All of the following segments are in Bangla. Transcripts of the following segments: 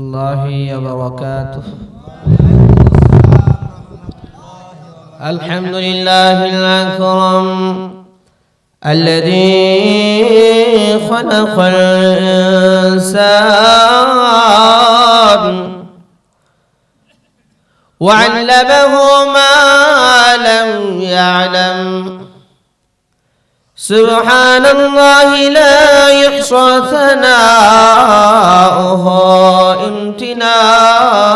الله وبركاته. الحمد لله الأكرم الذي خلق الإنسان وعلمه ما لم يعلم. سبحان الله لا يحصى ثناؤه امتنانا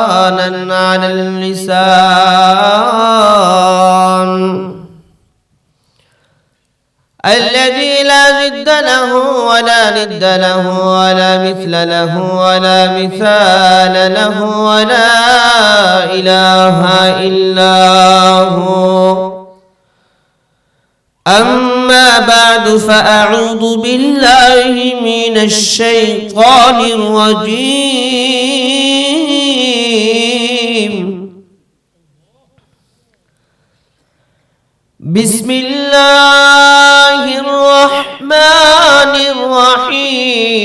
على اللسان. الذي لا ضد له ولا ند له ولا مثل له ولا مثال له ولا إله إلا هو. أما بعد فأعوذ بالله من الشيطان الرجيم. بسم الله الرحمن الرحيم.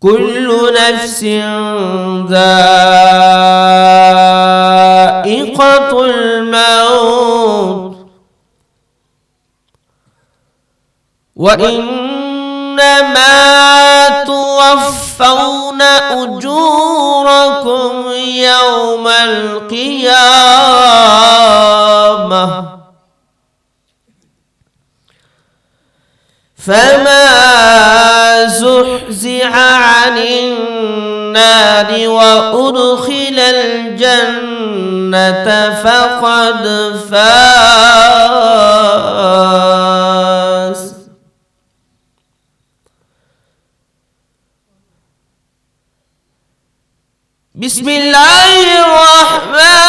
كل نفس ذائقة الموت. وإنما توفون أجوركم يوم القيامة. فما زحزح عن النار وأدخل الجنة فقد فاز. بسم الله الرحمن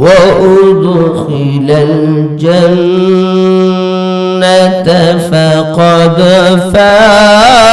وأدخل الجنة فقد فاز.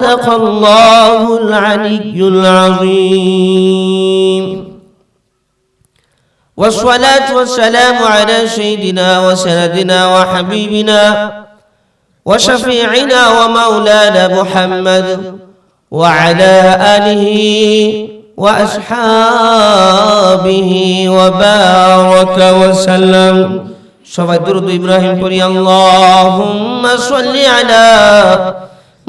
صدق الله العلي العظيم. والصلاة والسلام على سيدنا وسندنا وحبيبنا وشفيعنا ومولانا محمد وعلى آله وأصحابه وبارك وسلم. صلى الله إبراهيم قل اللهم صل على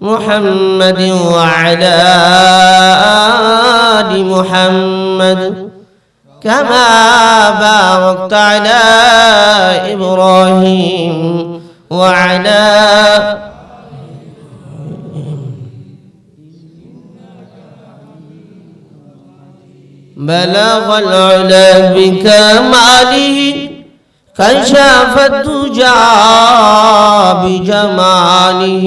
محمد وعلى آل محمد كما باركت على إبراهيم وعلى بلغ العلا بكماله كشف الدجى بجماله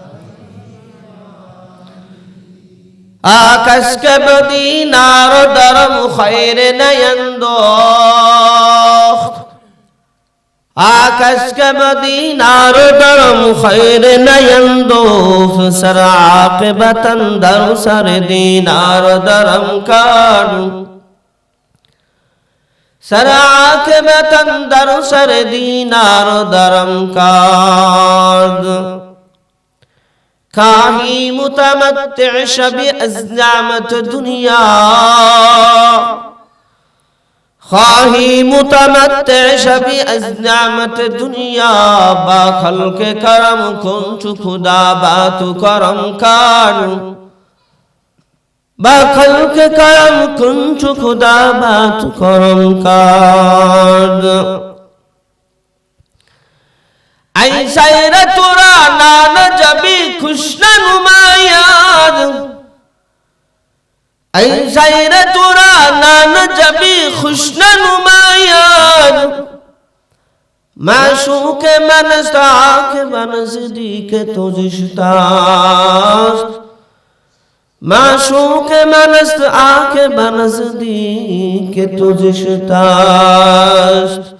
আকাশকে মদিনার দরম খয়রে নয়ন্দ আকাশকে মদিনার দরম খয়রে নয়ন্দ সর আকিবাতন দর সর দিনার দরম কাড়ু সর আকিবাতন দর সর দিনার দরম কাড়ু كاهي متمتع بأزنامة دنيا خواهی متمتع از نعمت دنیا با خلق کرم کن تو خدا با تو کرم کار با خلق کرم کن تو خدا با تو کرم کار ای سیرت নান যাবি খুশনা নুমায়াদ আই সাইরা তোরা নান যাবি খুশনা নুমায়াদ معشوق من استعاك بنزديك تجشتاست معشوق من است آنکه به نزدیک تجشتاست ذکر کری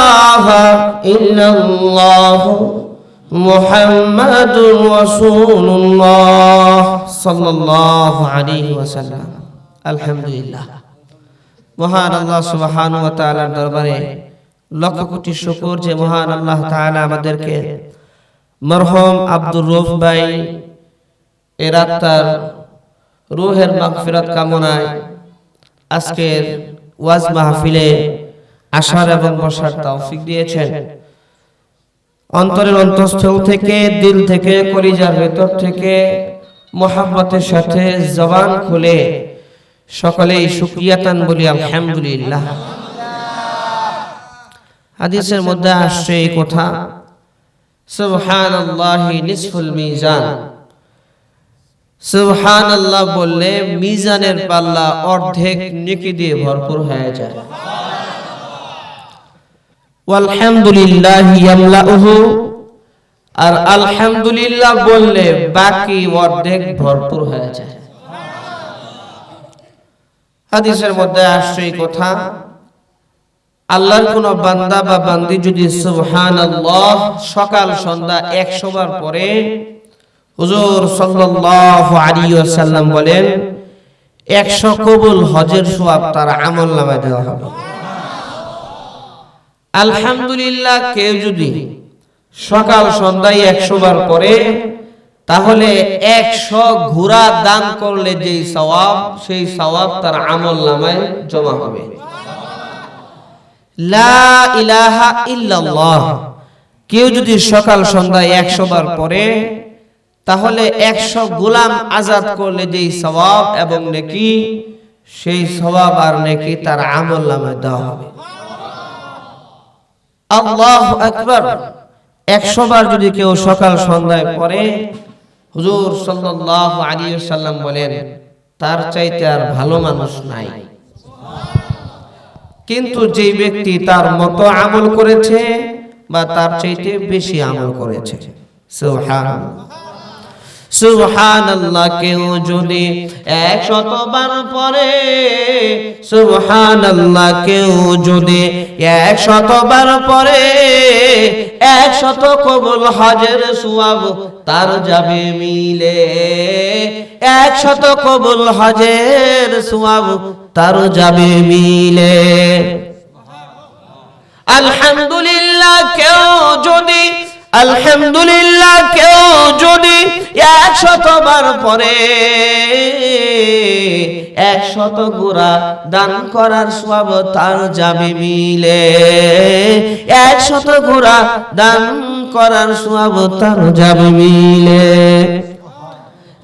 দরবারে লক্ষ কোটি শুকর যে মহান আল্লাহ আমাদেরকে মরহম আব্দুর রফ ভাই এরা তার রুহের মাগফিরাত কামনায় আজকের ওয়াজ মাহফিলে আসার এবং বসার তৌফিক দিয়েছেন। অন্তরের অন্তঃস্থল থেকে, দিল থেকে, কলিজার ভেতর থেকে মোহাম্মতের সাথে জবান খুলে সকলেই শুক্রিয়াতান বলি, আলহামদুলিল্লাহ। হাদিসের মধ্যে আসছে এই কথা, সুবহানাল্লাহি নিসফুল মিজান। সুবহান আল্লাহ বললে মিজানের পাল্লা অর্ধেক নেকি দিয়ে ভরপুর হয়ে যায়। ওয়ালহামদুলিল্লাহ ইয়ামলাউহু। আর আলহামদুলিল্লাহ বললে বাকি অর্ধেক ভরপুর হয়ে যায়। হাদিসের মধ্যে আসছে এই কথা, আল্লাহর কোন বান্দা বা বান্দি যদি সুবহানাল্লাহ সকাল, সন্ধ্যা 100 বার পরে হুজুর ওয়াসাল্লাম বলেন 100 কবুল হজের সোয়াব তার আমলনামায় দেওয়া হবে। আলহামদুলিল্লাহ, কেউ যদি সকাল সন্ধ্যায় 100 বার পরে তাহলে 100 ঘোড়া দান করলে যেই সওয়াব, সেই সওয়াব তার আমলনামায় জমা হবে। কেউ যদি সকাল সন্ধ্যায় একশো বার পরে তাহলে একশো গোলাম আজাদ করলে যেই সবাব এবং নেকি, সেই সবাব আর নেকি তার আমল নামে দেওয়া হবে। আল্লাহ আকবর। একশো বার যদি কেউ সকাল সন্ধ্যায় পরে হুজুর সাল্লাহ আলী সাল্লাম বলেন, তার চাইতে আর ভালো মানুষ নাই। কিন্তু যে ব্যক্তি তার মতো আমল করেছে বা তার চাইতে বেশি আমল করেছে, সুবহানাল্লাহ। কেউ যদি পরে সুবহানাল্লাহ কেউ যদি পরে একশত কবুল হজের সুয়াব তার যাবে মিলে একশত কবুল হজের সুয়াব তার যাবে মিলে। আলহামদুলিল্লাহ কেউ যদি আলহামদুলিল্লাহ কেউ যদি একশত বার পরে একশত গোড়া দান করার সব তার যাবে মিলে। একশত গোড়া দান করার সব তার যাবে মিলে।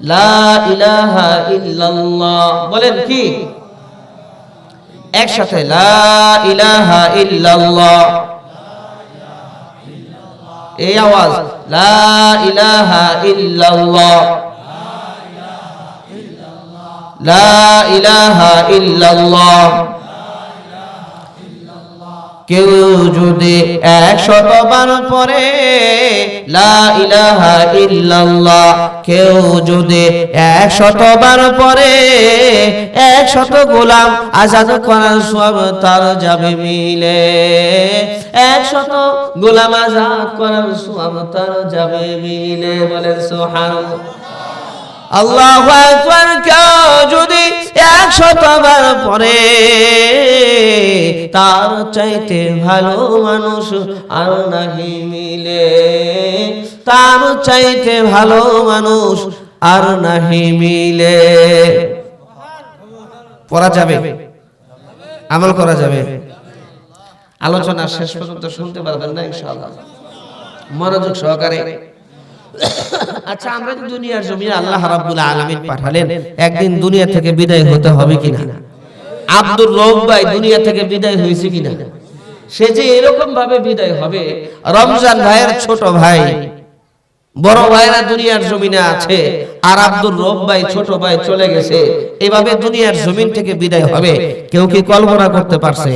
লা ইলাহা বলেন কি? একসাথে লা ইলাহা ইল্লাল্লাহ। এই আওয়াজ লা ইলাহা ইল্লাল্লাহ লা ইলাহা ইল্লাল্লাহ কেউ যদি একশত বার পরে লা ইলাহা ইল্লাল্লাহ, কেউ যদি একশত বার পরে একশত গোলাম আজাদ করার সব তার যাবে মিলে। একশত গোলাম আজাদ করার সব তার যাবে মিলে, বলেন সুবহানাল্লাহ। আল্লাহ কেউ যদি একশত বার পরে তার চাইতে ভালো মানুষ আর নাহি মিলে। তার চাইতে ভালো মানুষ আর নাহি মিলে। পড়া যাবে। আমল করা যাবে। আলোচনা শেষ পর্যন্ত শুনতে পারবেন না, ইনশাআল্লাহ। মনোযোগ সহকারে। আচ্ছা আমরা দুনিয়ার জমিনে আল্লাহ রাব্বুল আলামিন পাঠালেন। একদিন দুনিয়া থেকে বিদায় হতে হবে কিনা? আব্দুর রব ভাই দুনিয়া থেকে বিদায় হয়েছে কিনা? সে যে এরকম ভাবে বিদায় হবে, রমজান ভাইয়ের ছোট ভাই, বড় ভাইরা দুনিয়ার জমিনে আছে, আর আব্দুর রব ভাই ছোট ভাই চলে গেছে, এভাবে দুনিয়ার জমিন থেকে বিদায় হবে, কেউ কি কল্পনা করতে পারছে?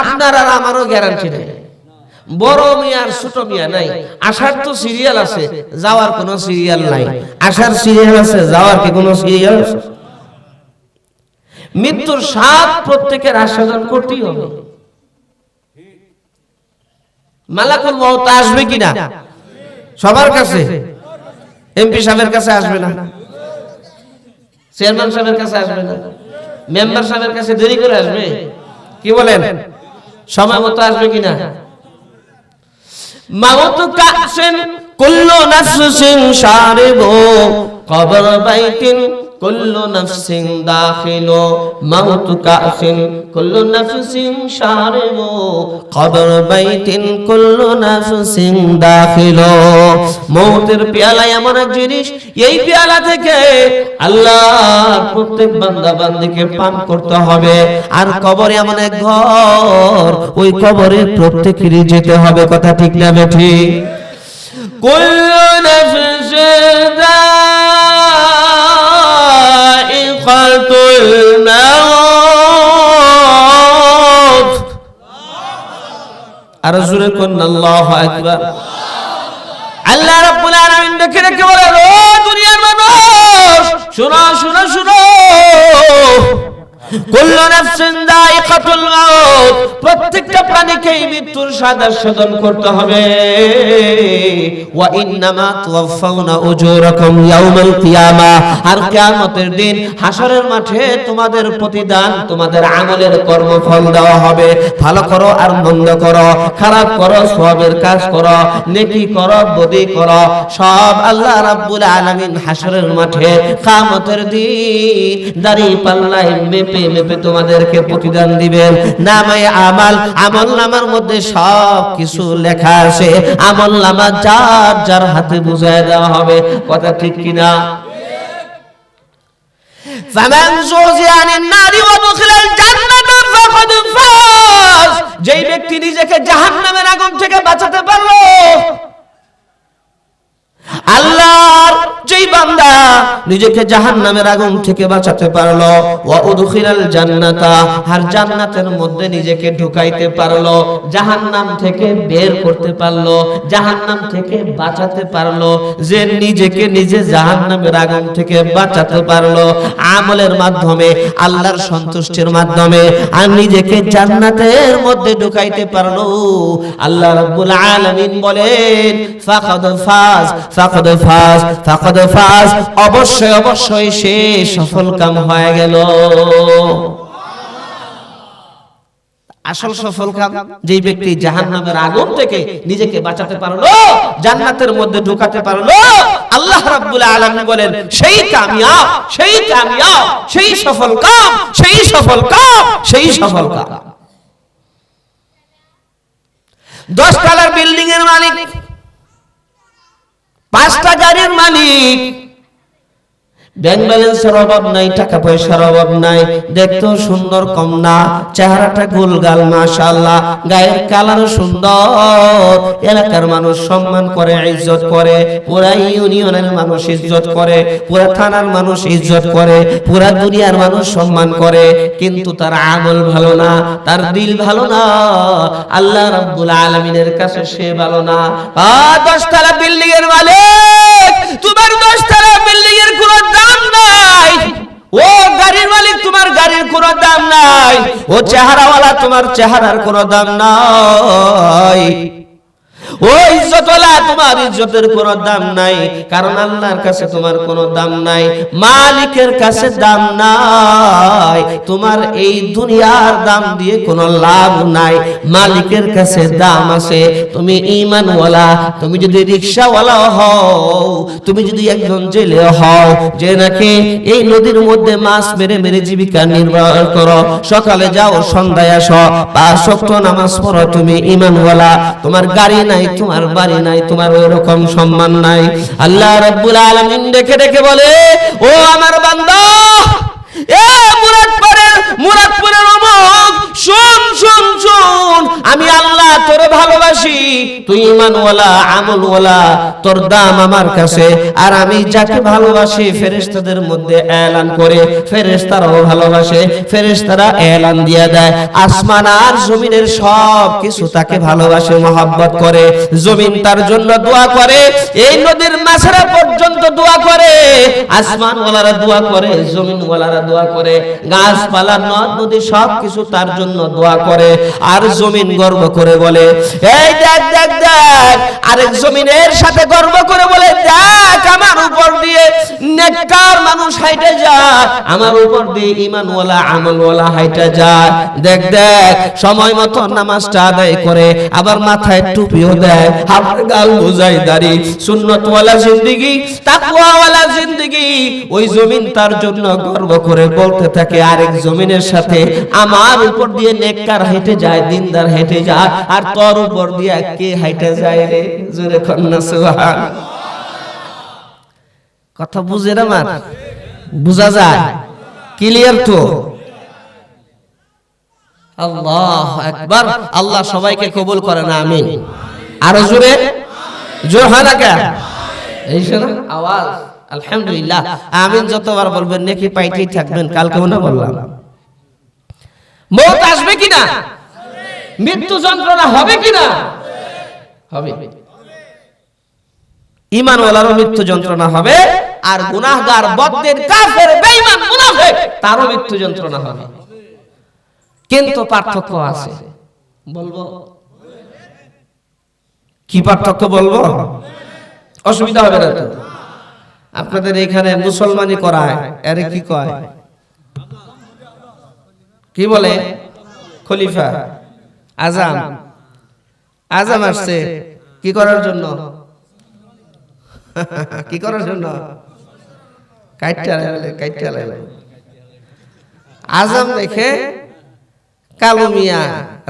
আপনার আর আমারও গ্যারান্টি নেই। বড় মিয়া আর ছোট মিয়া নাই। আসার তো সিরিয়াল আছে, যাওয়ার কোনো সিরিয়াল নাই। আসার সিরিয়াল আছে, যাওয়ার কি কোনো সিরিয়াল আছে মৃত্যুর স্বাদ প্রত্যেকের আস্বাদন করতেই হবে। মালাকুল মউত আসবে কিনা? সবার কাছে। এমপি সাহেবের কাছে আসবে না। চেয়ারম্যান সাহেবের কাছে আসবে না। মেম্বার সাহেবের কাছে দেরি করে আসবে। কি বলেন? সময় মতো আসবে কিনা? মাউত কাসেন কুল্লু নাফসিন শারিবু কবর বাইতিন কুল্লু নাফসিন দাখিলু, মাউত কাসিন কুল্লু নাফসিন শারিবু কবর বাইতিন কুল্লু নাফসিন দাখিলু। মৌতের পেয়ালা এমন এক জিনিস, এই পেয়ালা থেকে আল্লাহ প্রত্যেক বান্দা বান্দিকে পান করতে হবে। আর কবরে এমন এক ঘর, ওই কবরে প্রত্যেকেরই যেতে হবে, কথা ঠিক না বেঠি? কুল্লু নাফসিন যায়িকাতুল মাউত আর জোরে কোন আল্লাহু আকবার আল্লাহ রাব্বুল আলামিন দেখে দেখে বলে, ও দুনিয়ার মানুষ, শুনো শুনো শুনো। তোমাদের প্রতিদান, তোমাদের কর্মফল দেওয়া হবে। ভালো করো আর মন্দ করো। খারাপ করো, সওয়াবের কাজ করো। নেকি করো, বদি করো। সব আল্লাহ রাব্বুল আলামিন হাসরের মাঠে কিয়ামতের দিন দাড়ি পাল্লায় মেপে তোমাদেরকে প্রতিদান দিবেন নামে আমাল আমল নামার মধ্যে সব কিছু লেখা আছে আমল নামা যার যার হাতে বুঝায় দেওয়া হবে কথা ঠিক কিনা فمن زوزي عن النار وادخل الجنة فقد فاز যেই ব্যক্তি নিজেকে জাহান্নামের আগুন থেকে বাঁচাতে পারলো আল্লাহর যেই বান্দা নিজেকে জাহান্নামের আগুন থেকে বাঁচাতে পারল। ওয়া জান্নাতা, আর জান্নাতের মধ্যে নিজেকে ঢুকাইতে পারল, জাহান্নাম থেকে বের করতে পারল, জাহান্নাম থেকে বাঁচাতে পারল, যে নিজেকে নিজে জাহান্নামের আগুন থেকে বাঁচাতে পারল। আমলের মাধ্যমে, আল্লাহর সন্তুষ্টির মাধ্যমে, আর নিজেকে জান্নাতের মধ্যে ঢুকাইতে পারল। আল্লাহ রাব্বুল আলামিন বলেন, ফাকাদ ফাজ ফাকাদ ফাজ ফাকাদ ফাজ। অবশ্যই অবশ্যই সে সফল কাম হয়ে গেল। আসল সফল কাম, যেই ব্যক্তি আগুন থেকে নিজেকে বাঁচাতে পারল, জান্নাতের মধ্যে ঢোকাতে পারল, আল্লাহ রাব্বুল আলামিন বলেন, সেই কামিয়াব সেই কামিয়াব, সেই সফল কাম, সেই সফল কাম, সেই সফল কাম। দশ বিল্ডিং এর মালিক, পাঁচটা গাড়ির মালিক ব্যাংক ব্যালেন্সের অভাব নাই, টাকা পয়সার অভাব নাই। দেখতেও সুন্দর কম না, চেহারাটা গোলগাল, মাশাআল্লাহ। গায়ের কালার সুন্দর। এলাকার মানুষ সম্মান করে, ইজ্জত করে। পুরা ইউনিয়নের মানুষ ইজ্জত করে, পুরা থানার মানুষ ইজ্জত করে, পুরা দুনিয়ার মানুষ সম্মান করে। কিন্তু তার আমল ভালো না, তার দিল ভালো না। আল্লাহ রাব্বুল আলামিনের কাছে সে ভালো না। আ দশতলা বিল্ডিং এর মালিক, তোমার দশতলা বিল্ডিং এর কোনো দাম নাই। ও গাড়ির মালিক, তোমার গাড়ির কোনো দাম নাই। ও চেহারাওয়ালা, তোমার চেহারার কোনো দাম নাই। ও ইজ্জতওয়ালা তোমার ইজ্জতের কোনো দাম নাই, কারণ আল্লাহর কাছে তোমার কোনো দাম নাই, মালিকের কাছে দাম নাই, তোমার এই দুনিয়ার দাম দিয়ে কোনো লাভ নাই, মালিকের কাছে দাম আছে, তুমি ঈমানওয়ালা, তুমি যদি রিকশাওয়ালা হও, তুমি যদি একজন জেলে হও, যে নাকি এই নদীর মধ্যে মাছ মেরে মেরে জীবিকা নির্বাহ করো, সকালে যাও, সন্ধ্যায় আসো ওয়াক্ত নামাজ পড়ো, তুমি ঈমানওয়ালা, তোমার গাড়ি নাই তোমার বাড়ি নাই তোমার ওই রকম সম্মান নাই। আল্লাহ রব্বুল আলামিন দেখে দেখে বলে ও আমার বান্দা এ মুরাদপুরের মুরাদপুরের অমুক শুন শুন শুন আমি আল্লাহ তোরে ভালোবাসি তুই ইমানওয়ালা আমলওয়ালা তোর দাম আমার কাছে। আর আমি যাকে ভালোবাসি, ফেরেশতাদের মধ্যে এলান করে ফেরেশতারাও ভালোবাসে, ফেরেশতারা এলান দিয়ে দেয়। আসমান আর জমিনের সব কিছু তাকে ভালোবাসে, মহাব্বত করে। জমিন তার জন্য দোয়া করে, এই নদীর মাছেরা পর্যন্ত দোয়া করে। আসমান ওয়ালারা দোয়া করে জমিন ওয়ালারা দোয়া করে। গাছপালা, নদ, নদী সব কিছু তার জন্য দোয়া করে। আর জমিন গর্ব করে বলে, এই দেখ দেখ দেখ, আরেক জমিনের সাথে গর্ব করে বলে, দেখ আমার উপর দিয়ে নেককার মানুষ হাইটে যায় আমার উপর দিয়ে ইমানওয়ালা, আমলওয়ালা হাইটে যায় দেখ দেখ, সময় মতো নামাজটা আদায় করে, আবার মাথায় টুপিও দেয়। হাফ গাল বোঝাই দাড়ি, সুন্নতওয়ালা জিন্দেগি, তাকওয়াওয়ালা জিন্দেগি। ওই জমিন তার জন্য গর্ব করে বলতে থাকে, আরেক জমিনের সাথে আমার উপর দিয়ে নেককার হেঁটে যায়, দিনদার হেঁটে যায়, আর তোর উপর দিয়ে কে হেঁটে যায় রে? জোরে কন্যা সুবহান কথা বুঝে না আমার বুঝা যায়। ক্লিয়ার তো? আল্লাহ একবার আল্লাহ সবাইকে কবুল করে না, আমিন। আরও জোরে? জোর হয় না কেন? এই আওয়াজ। আলহামদুলিল্লাহ। আমিন যতবার বলবেন, নাকি পাইতেই থাকবেন, কালকে না বললাম। মৌত আসবে কিনা? মৃত্যু যন্ত্রণা হবে কিনা? হবে। ইমানওয়ালারও মৃত্যু যন্ত্রণা হবে, আর গুনাহগার বদ্দের কাফের বেঈমান মুনাফিক তারও মৃত্যু যন্ত্রণা হবে। কিন্তু পার্থক্য আছে। বলব? কি পার্থক্য বলব? অসুবিধা হবে না তো। আপনাদের এখানে মুসলমানি করায় আরে কি কয়? কি বলে? খলিফা আজাম আজাম আসছে। কি করার জন্য? কি করার জন্য? আজাম দেখে কালো মিয়া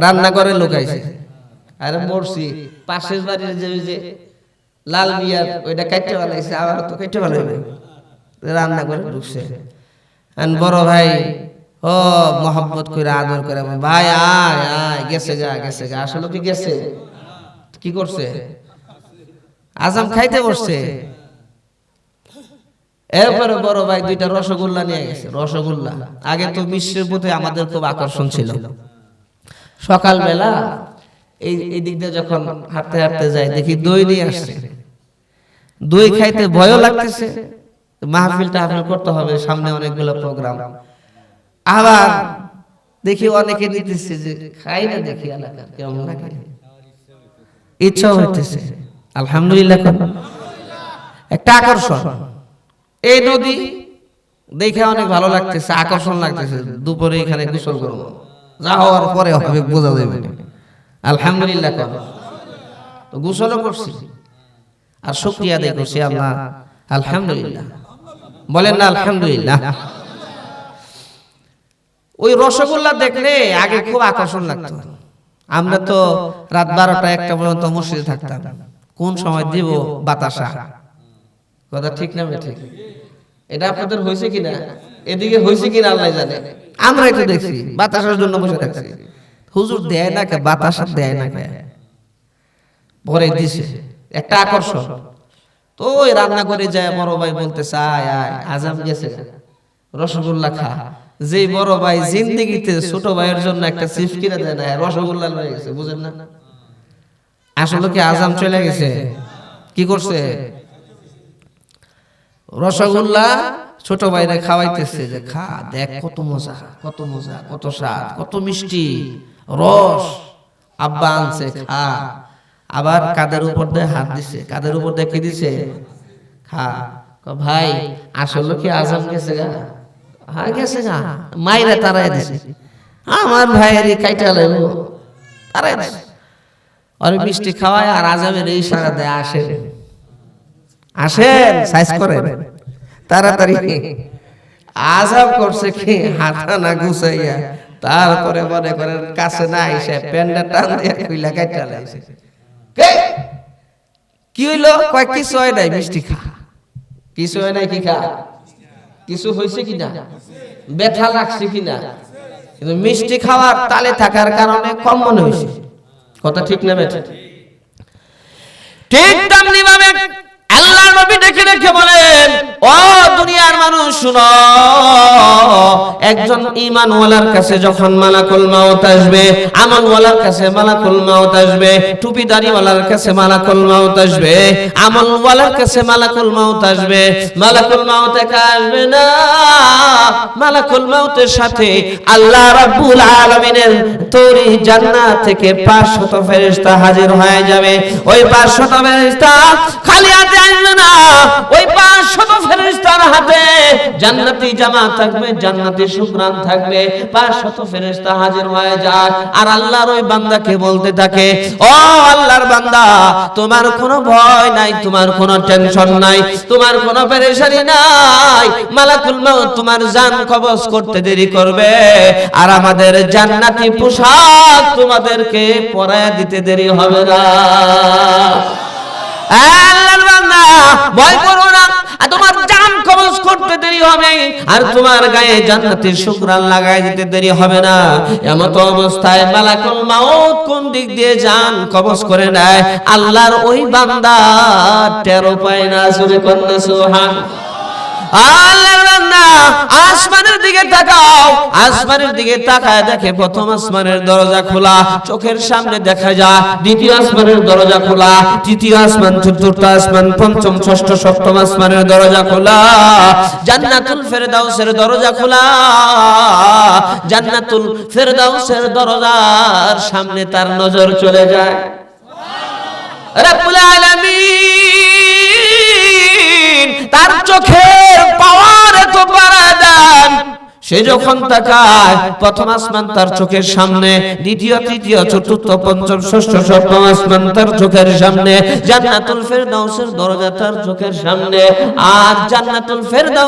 রান্না করে লুকাইছে আরে মরছি, পাশের বাড়ির যে যে লাল মিয়ার ওইটা কাইটটা বানাইছে, আবার তো কাইটটা বানাইবে। রান্না করে ঢুকছে। বড় ভাই, ও মোহাম্মত করে আদর করে ভাই, আয় আয়, গেছে গা গেছে গা। আসলে কি গেছে? কি করছে? আজাম খাইতে বসছে। এরপরে বড় ভাই দুইটা রসগোল্লা নিয়ে গেছে। রসগোল্লা। আগে তো মিশ্রের প্রতি আমাদের খুব আকর্ষণ ছিল। সকালবেলা এই এই দিক দিয়ে যখন হাঁটতে হাঁটতে যাই দেখি দই নিয়ে আসছে। দই খাইতে ভয়ও লাগতেছে। মাহফিল টাহফিল করতে হবে সামনে অনেকগুলো প্রোগ্রাম। আবার দেখি অনেকে নিতেছে যে খাই না দেখি এলাকার কেমন লাগে। ইচ্ছাও হইতেছে। আলহামদুলিল্লাহ একটা আকর্ষণ। এই নদী দেখে অনেক ভালো লাগতেছে, আকর্ষণ লাগতেছে। দুপুরে এখানে গোসল করব। যা হওয়ার পরে হবে, বোঝা যাবে। আলহামদুলিল্লাহ। তো গোসলও করছি। আর শুক্রিয়া আদায় করছি, আল্লাহ। আলহামদুলিল্লাহ। বলেন না, আলহামদুলিল্লাহ। ওই রসগোল্লা দেখলে আগে খুব আকর্ষণ লাগতো। আমরা তো রাত বারোটা একটা পর্যন্ত মসজিদে থাকতাম। কোন সময় দিব বাতাসা? কথা ঠিক না ঠিক। এটা আপনাদের হয়েছে কিনা? এদিকে হয়েছে কিনা আল্লাহ জানে। আমরা এটা দেখছি বাতাসার জন্য বসে থাকছি। হুজুর দেয় না কে? বাতাসা দেয় না কে? পরে দিছে। একটা আকর্ষণ। তো ওই রান্না করে যায় বড় ভাই বলতে আয় আয় আজাম গেছে। রসগোল্লা খা। যে বড় ভাই জিন্দিগিতে ছোট ভাইয়ের জন্য একটা চিপস কিনে দেয় না রসগোল্লা লয়ে গেছে বুঝেন না? আসলে কি আজাম চলে গেছে? কি করছে? রসগোল্লা ছোট ভাইরা খাওয়াইতেছে যে খা দেখ কত মজা কত মজা কত স্বাদ কত মিষ্টি। রস। আব্বা আনছে খা। আবার কাদের উপর দিয়ে হাত দিছে? কাদের উপর দিয়ে কি দিছে? খা। ভাই আসলে কি আজম গেছে গা? হ্যাঁ গেছে গা। মাইরা তারাই দিছে। আমার ভাইয়ের কাইটা লাগবো তারাই দিছে। আরে মিষ্টি খাওয়ায় আর আজমের এই সারা দেয় আসেন। আসেন। সাইজ করেন। তাড়াতাড়ি। আজাব করছে কি হাতা না গুছাইয়া। তারপরে মনে করেন কাছে না এসে প্যান্ডা টান দিয়ে কইলা কাইটা লাইছে কে? কি হইল? কয় কিছু হয় নাই মিষ্টি খা। কিছু হয় নাই কি খা? কিছু হয়েছে কিনা ব্যথা লাগছে কি না? কিন্তু মিষ্টি খাওয়ার তালে থাকার কারণে কম মনে হয়েছে কথা ঠিক না ঠিক তেমনি ভাবে নবী দেখে দেখে বলেন, ও দুনিয়ার মানুষ, শুনো, একজন ঈমানওয়ালার কাছে যখন মালাকুল মাউত আসবে, আমলওয়ালার কাছে মালাকুল মাউত আসবে, টুপিদারিওয়ালার কাছে মালাকুল মাউত আসবে, আমলওয়ালার কাছে মালাকুল মাউত আসবে, মালাকুল মাউত একা আসবে না। মালাকুল মাউতের সাথে আল্লাহ রাব্বুল আলামিনের তৈরি জান্নাত থেকে 500 ফেরেশতা হাজির হয়ে যাবে। ওই 500 ফেরেশতা খালি হাতে আসবে না। ওই 500 ফেরেশতার হাতে জান্নাতি জামা থাকবে, জান্নাতি শুকরান থাকবে 500 ফেরেশতা ওই তোমার কোনো ভয় নাই, তোমার কোনো টেনশন নাই, তোমার কোনো পেরেশানি নাই। মালাকুল তোমার জান কবজ করতে দেরি করবে। আর আমাদের জান্নাতি পোশাক তোমাদেরকে পরায় দিতে দেরি হবে না। আল্লাহর বান্দা ভয় করো না। তোমার জান খরচ করতে দেরি হবে। আর তোমার গায়ে জান্নাতের শুকরান লাগাই দিতে দেরি হবে না। এমত অবস্থায় মালাকুল মাউত কোন দিক দিয়ে জান কবজ করে নেয়? আল্লাহর ওই বান্দা টেরো পায় না সুরে কন্যা বান্দা আসমানের দিকে তাকাও। আসমানের দিকে তাকায় দেখে প্রথম আসমানের দরজা খোলা, চোখের সামনে দেখা যায়, দ্বিতীয় আসমানের দরজা খোলা, তৃতীয় আসমান, চতুর্থ আসমান, পঞ্চম, ষষ্ঠ, সপ্তম আসমানের দরজা খোলা। জান্নাতুল ফেরদাউসের দরজা খোলা। জান্নাতুল ফেরদাউসের দরজার সামনে তার নজর চলে যায়। রব্বুল আলামিন। তার চোখের পাওয়ার এত বাড়াদান সে যখন তাকায়, প্রথম আসমান তার চোখের সামনে, দ্বিতীয়, তৃতীয়, চতুর্থ, পঞ্চম, ষষ্ঠ, সপ্তম আসমান তার চোখের সামনে, জান্নাতুল ফেরদাউসের দরজা তার চোখের সামনে। আর জান্নাতুল ফেরদাউস